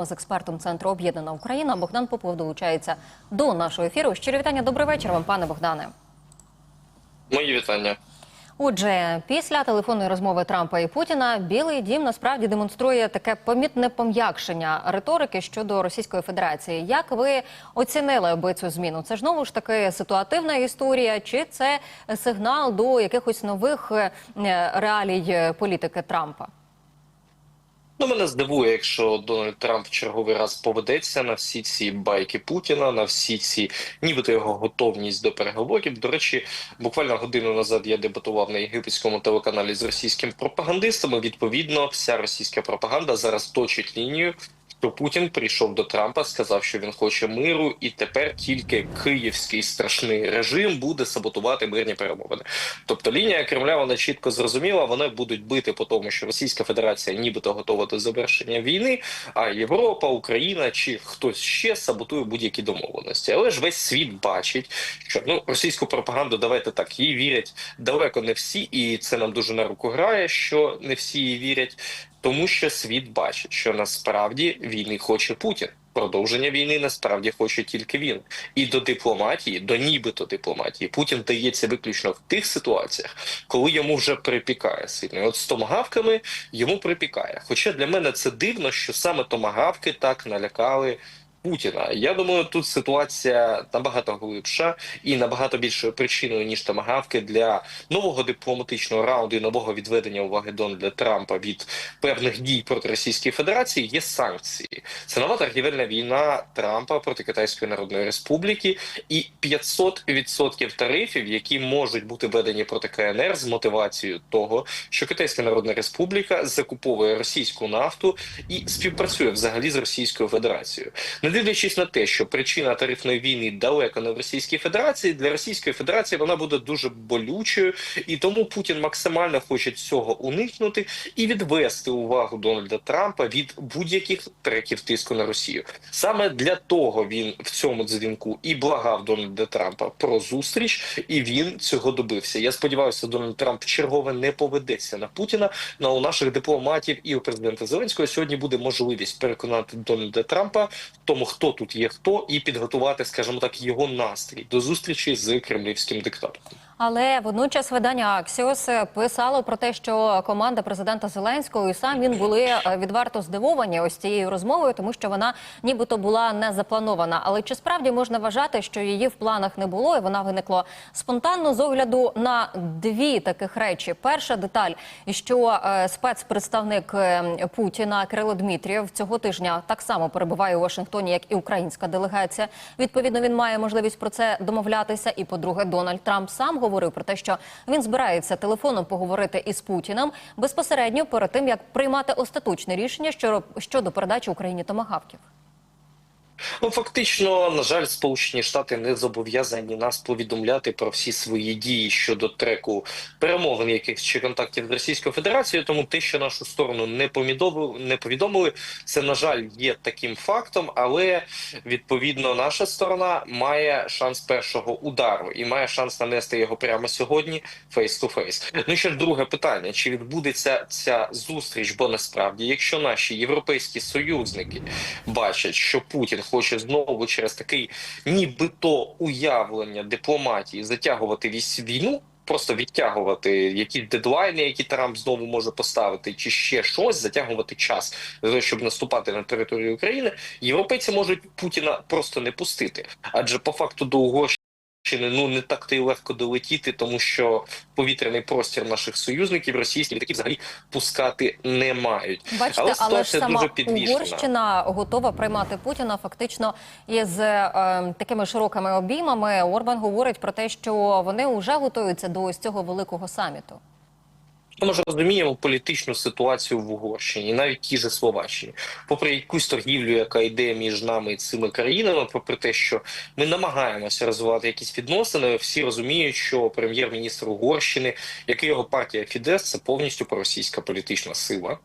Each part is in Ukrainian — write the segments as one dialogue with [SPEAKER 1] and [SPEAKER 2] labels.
[SPEAKER 1] З експертом центру Об'єднана Україна Богдан Попов долучається до нашого ефіру. Щирі вітання. Добрий вечір вам, пане Богдане.
[SPEAKER 2] Мої вітання.
[SPEAKER 1] Отже, після телефонної розмови Трампа і Путіна Білий Дім насправді демонструє таке помітне пом'якшення риторики щодо Російської Федерації. Як ви оцінили би цю зміну? Це ж знову ж таки ситуативна історія, чи це сигнал до якихось нових е, реалій е, політики Трампа?
[SPEAKER 2] Ну, мене здивує, якщо Дональд Трамп в черговий раз поведеться на всі ці байки Путіна, на всі ці, нібито його готовність до переговорів. До речі, буквально годину назад я дебатував на єгипетському телеканалі з російським пропагандистами. Відповідно, вся російська пропаганда зараз точить лінію. Що Путін прийшов до Трампа, сказав, що він хоче миру, і тепер тільки київський страшний режим буде саботувати мирні перемовини. Тобто лінія Кремля вона чітко зрозуміла. Вони будуть бити по тому, що Російська Федерація нібито готова до завершення війни, а Європа, Україна чи хтось ще саботує будь-які домовленості. Але ж весь світ бачить, що ну російську пропаганду давайте так їй вірять далеко не всі, і це нам дуже на руку грає, що не всі їй вірять. Тому що світ бачить, що насправді війни хоче Путін. Продовження війни насправді хоче тільки він. І до дипломатії, до нібито дипломатії, Путін дається виключно в тих ситуаціях, коли йому вже припікає сильно. І От з томагавками йому припікає. Хоча для мене це дивно, що саме томагавки так налякали. Путіна. Я думаю, тут ситуація набагато глибша і набагато більшою причиною ніж тамагавки для нового дипломатичного раунду і нового відведення уваги Дональда Трампа від певних дій проти Російської Федерації є санкції. Це нова торгівельна війна Трампа проти Китайської Народної Республіки і 500% тарифів, які можуть бути введені проти КНР з мотивацією того, що Китайська Народна Республіка закуповує російську нафту і співпрацює взагалі з Російською Федерацією. Не дивлячись на те, що причина тарифної війни далеко не в Російській Федерації, для Російської Федерації вона буде дуже болючою, і тому Путін максимально хоче цього уникнути і відвести увагу Дональда Трампа від будь-яких треків тиску на Росію. Саме для того він в цьому дзвінку і благав Дональда Трампа про зустріч, і він цього добився. Я сподіваюся, Дональд Трамп чергове не поведеться на Путіна. На у наших дипломатів і у президента Зеленського сьогодні буде можливість переконати Дональда Трампа в тому, хто тут є хто, і підготувати, скажімо так, його настрій до зустрічі з кремлівським диктатором.
[SPEAKER 1] Але водночас видання Axios писало про те, що команда президента Зеленського і сам він були е, відверто здивовані ось цією розмовою, тому що вона нібито була не запланована. Але чи справді можна вважати, що її в планах не було, і вона виникла спонтанно з огляду на дві таких речі: перша деталь, що е, спецпредставник е, Путіна Кирило Дмитрієв цього тижня так само перебуває у Вашингтоні, як і українська делегація. Відповідно, він має можливість про це домовлятися. І по-друге, Дональд Трамп сам говорив про те, що він збирається телефоном поговорити із Путіним безпосередньо перед тим, як приймати остаточне рішення щодо передачі Україні томагавків.
[SPEAKER 2] Ну фактично, на жаль, Сполучені Штати не зобов'язані нас повідомляти про всі свої дії щодо треку перемовин якихось чи контактів з Російською Федерацією. Тому те, що нашу сторону не помідовили, не повідомили, це на жаль є таким фактом. Але відповідно наша сторона має шанс першого удару і має шанс нанести його прямо сьогодні, фейс-ту-фейс. Ну ще друге питання: чи відбудеться ця зустріч? Бо насправді, якщо наші європейські союзники бачать, що Путін хоче знову через такий нібито уявлення дипломатії затягувати війну. Просто відтягувати якісь дедлайни, які Трамп знову може поставити, чи ще щось, затягувати час для того, щоб наступати на територію України. Європейці можуть Путіна просто не пустити, адже по факту до Угорщини ну не так то й легко долетіти, тому що повітряний простір наших союзників російські такі взагалі пускати не мають.
[SPEAKER 1] Бачите,
[SPEAKER 2] Але
[SPEAKER 1] але, ж сама. Угорщина готова приймати Путіна фактично із е, такими широкими обіймами. Орбан говорить про те, що вони вже готуються до ось цього великого саміту.
[SPEAKER 2] Ми ж розуміємо політичну ситуацію в Угорщині, навіть ті же Словаччині, попри якусь торгівлю, яка йде між нами і цими країнами, попри те, що ми намагаємося розвивати якісь відносини, всі розуміють, що прем'єр-міністр Угорщини, як і його партія Фідес, це повністю проросійська політична сила.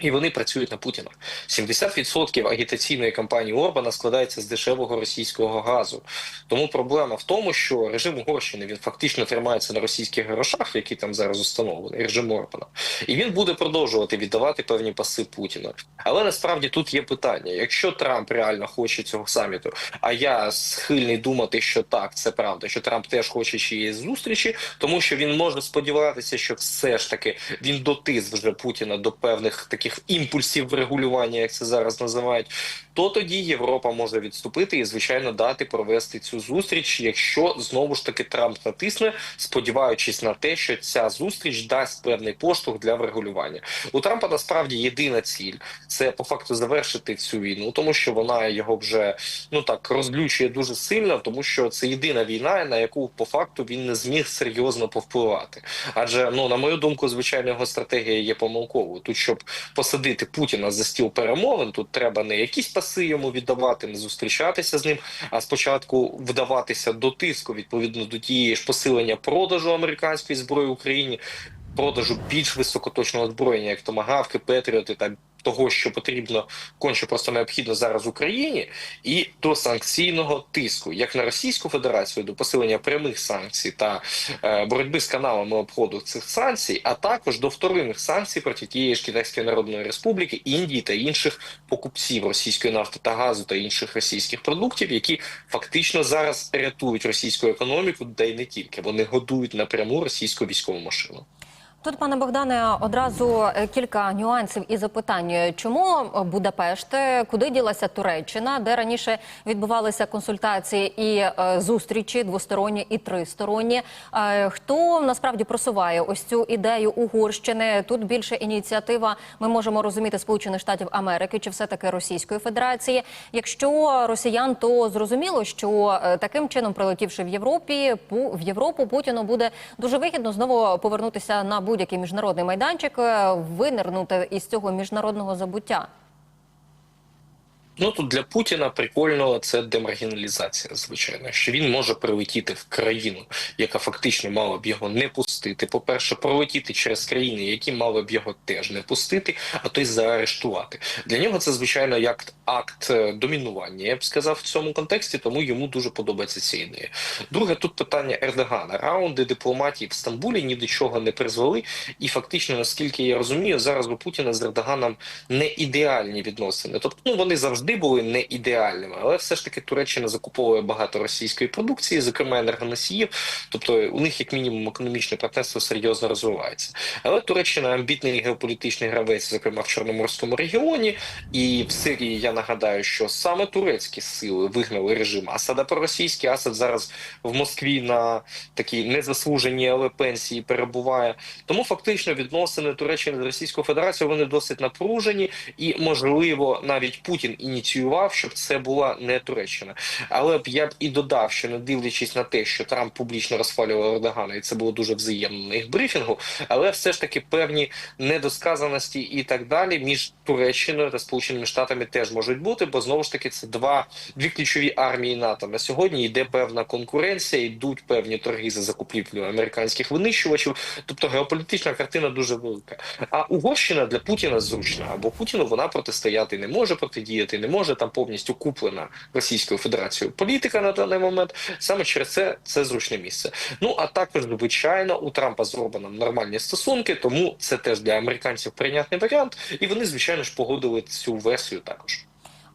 [SPEAKER 2] І вони працюють на Путіна. 70% агітаційної кампанії Орбана складається з дешевого російського газу. Тому проблема в тому, що режим Угорщини він фактично тримається на російських грошах, які там зараз установлені, режим Орбана, і він буде продовжувати віддавати певні паси Путіна. Але насправді тут є питання: якщо Трамп реально хоче цього саміту, а я схильний думати, що так, це правда, що Трамп теж хоче чиєїсь зустрічі, тому що він може сподіватися, що все ж таки він дотис вже Путіна до певних таких імпульсів врегулювання, як це зараз називають. То тоді Європа може відступити і, звичайно, дати провести цю зустріч, якщо знову ж таки Трамп натисне, сподіваючись на те, що ця зустріч дасть певний поштовх для врегулювання. У Трампа насправді єдина ціль це по факту завершити цю війну, тому що вона його вже ну так розлючує дуже сильно, тому що це єдина війна, на яку по факту він не зміг серйозно повпливати. Адже ну на мою думку, звичайно, його стратегія є помилковою. Тут щоб посадити Путіна за стіл перемовин, тут треба не якісь паси йому віддавати, не зустрічатися з ним, а спочатку вдаватися до тиску відповідно до тієї ж посилення продажу американської зброї Україні. Продажу більш високоточного озброєння, як томагавки, петріоти та того, що потрібно конче просто необхідно зараз Україні, і до санкційного тиску, як на Російську Федерацію, до посилення прямих санкцій та е, боротьби з каналами обходу цих санкцій, а також до вторинних санкцій проти тієї ж Китайської Народної Республіки, Індії та інших покупців російської нафти та газу та інших російських продуктів, які фактично зараз рятують російську економіку, да й не тільки вони годують напряму російську військову машину.
[SPEAKER 1] Тут, пане Богдане, одразу е, кілька нюансів і запитань. Чому Будапешт, е, куди ділася Туреччина, де раніше відбувалися консультації і е, зустрічі двосторонні і тристоронні? Е, Хто насправді просуває ось цю ідею Угорщини? Тут більше ініціатива. Ми можемо розуміти Сполучених Штатів Америки чи все таки Російської Федерації. Якщо росіян, то зрозуміло, що е, таким чином, прилетівши в Європі, в Європу Путіну буде дуже вигідно знову повернутися на будь-який міжнародний майданчик, е, винирнути із цього міжнародного забуття.
[SPEAKER 2] Ну тут для Путіна прикольно це демаргіналізація, звичайно, що він може прилетіти в країну, яка фактично мала б його не пустити. По-перше, пролетіти через країни, які мали б його теж не пустити, а то й заарештувати. Для нього це звичайно як акт е, домінування. Я б сказав в цьому контексті, тому йому дуже подобається ця ідея. Друге, тут питання Ердогана. Раунди дипломатії в Стамбулі ні до чого не призвели, і фактично, наскільки я розумію, зараз у Путіна з Ердоганом не ідеальні відносини. Тобто, ну вони завжди були не ідеальними, але все ж таки Туреччина закуповує багато російської продукції, зокрема енергоносіїв. Тобто у них як мінімум економічне партнерство серйозно розвивається. Але Туреччина амбітний геополітичний гравець, зокрема в Чорноморському регіоні, і в Сирії я нагадаю, що саме турецькі сили вигнали режим Асада проросійський. Асад зараз в Москві на такій незаслуженій але пенсії перебуває. Тому фактично відносини Туреччини з Російською Федерацією вони досить напружені, і можливо навіть Путін ініціював, щоб це була не Туреччина. Але б я б і додав, що не дивлячись на те, що Трамп публічно розхвалював Ердогана, і це було дуже взаємно на їх брифінгу, але все ж таки певні недосказаності і так далі між Туреччиною та Сполученими Штатами теж можуть бути, бо знову ж таки це два дві ключові армії НАТО. На сьогодні йде певна конкуренція, йдуть певні торги за закупівлю американських винищувачів. Тобто геополітична картина дуже велика. А Угорщина для Путіна зручна, бо Путіну вона протистояти не може, протидіяти не може. Там повністю куплена Російською Федерацією політика на даний момент. Саме через це це зручне місце. Ну а також звичайно у Трампа зроблено нормальні стосунки, тому це теж для американців прийнятний варіант, і вони звичайно ж погодили цю версію також.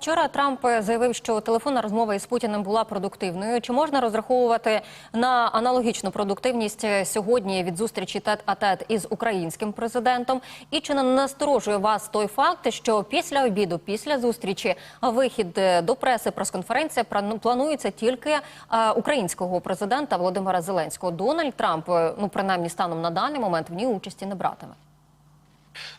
[SPEAKER 1] Вчора Трамп заявив, що телефонна розмова із Путіним була продуктивною. Чи можна розраховувати на аналогічну продуктивність сьогодні від зустрічі тет а тет із українським президентом? І чи не насторожує вас той факт, що після обіду, після зустрічі, вихід до преси прес-конференція плану- планується тільки е, українського президента Володимира Зеленського? Дональд Трамп, ну принаймні станом на даний момент, в ній участі не братиме.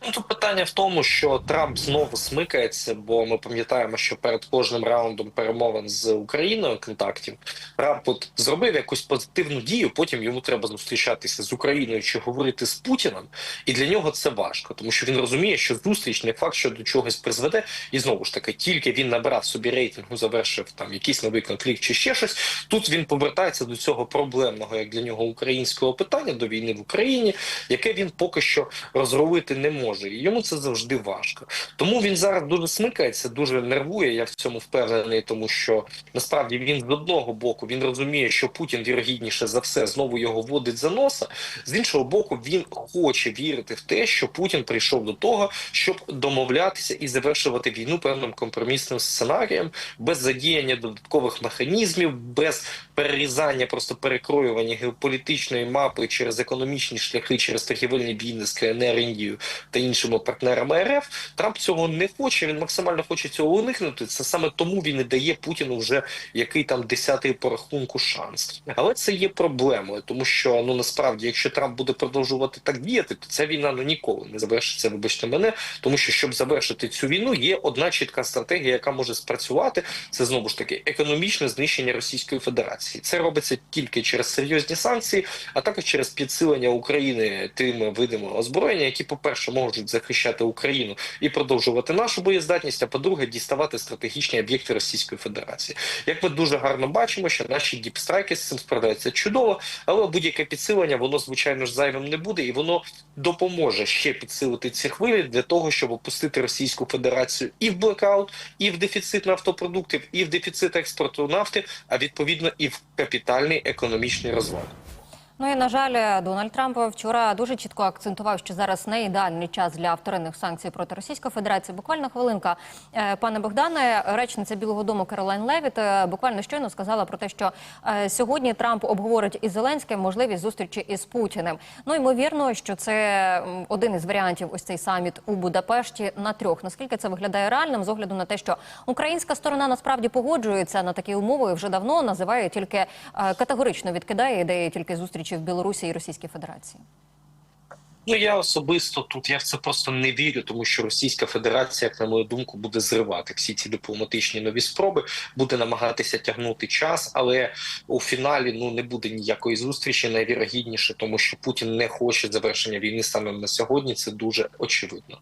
[SPEAKER 2] Ну тут питання в тому, що Трамп знову смикається, бо ми пам'ятаємо, що перед кожним раундом перемовин з Україною контактів Трамп от зробив якусь позитивну дію. Потім йому треба зустрічатися з Україною чи говорити з Путіним, і для нього це важко, тому що він розуміє, що зустріч не факт, що до чогось призведе, і знову ж таки, тільки він набрав собі рейтингу, завершив там якийсь новий конфлікт чи ще щось. Тут він повертається до цього проблемного, як для нього українського питання до війни в Україні, яке він поки що розрулити не не може. І йому це завжди важко. Тому він зараз дуже смикається, дуже нервує. Я в цьому впевнений, тому що насправді він з одного боку він розуміє, що Путін вірогідніше за все знову його водить за носа. З іншого боку, він хоче вірити в те, що Путін прийшов до того, щоб домовлятися і завершувати війну певним компромісним сценарієм, без задіяння додаткових механізмів, без перерізання, просто перекроювання геополітичної мапи через економічні шляхи, через торгівельні війни з КНР, Індією та іншими партнерами РФ. Трамп цього не хоче. Він максимально хоче цього уникнути. Це саме тому він і дає Путіну вже який там десятий по рахунку шанс. Але це є проблемою, тому що ну насправді, якщо Трамп буде продовжувати так діяти, то ця війна ну ніколи не завершиться. Вибачте мене, тому що щоб завершити цю війну, є одна чітка стратегія, яка може спрацювати. Це знову ж таки економічне знищення Російської Федерації. Це робиться тільки через серйозні санкції, а також через підсилення України тими видами озброєння, які, по перше, можуть захищати Україну і продовжувати нашу боєздатність. А по-друге, діставати стратегічні об'єкти Російської Федерації. Як ми дуже гарно бачимо, що наші діпстрайки з цим справляються чудово, але будь-яке підсилення, воно звичайно ж зайвим не буде, і воно допоможе ще підсилити ці хвилі для того, щоб опустити Російську Федерацію і в блекаут, і в дефіцит нафтопродуктів, і в дефіцит експорту нафти, а відповідно і в капітальний економічний розвал.
[SPEAKER 1] Ну і на жаль, Дональд Трамп вчора дуже чітко акцентував, що зараз не ідеальний час для вторинних санкцій проти Російської Федерації. Буквально хвилинка, Е, пане Богдане, речниця Білого Дому Каролайн Левіт е, буквально щойно сказала про те, що е, сьогодні Трамп обговорить із Зеленським можливість зустрічі із Путіним. Ну ймовірно, що це один із варіантів. Ось цей саміт у Будапешті на трьох. Наскільки це виглядає реальним з огляду на те, що українська сторона насправді погоджується на такі умови вже давно називає тільки категорично відкидає ідеї тільки зустрічі в Білорусі і Російській Федерації.
[SPEAKER 2] Ну я особисто тут я в це просто не вірю, тому що Російська Федерація, як на мою думку, буде зривати всі ці дипломатичні нові спроби, буде намагатися тягнути час, але у фіналі ну не буде ніякої зустрічі найвірогідніше, тому що Путін не хоче завершення війни саме на сьогодні. Це дуже очевидно.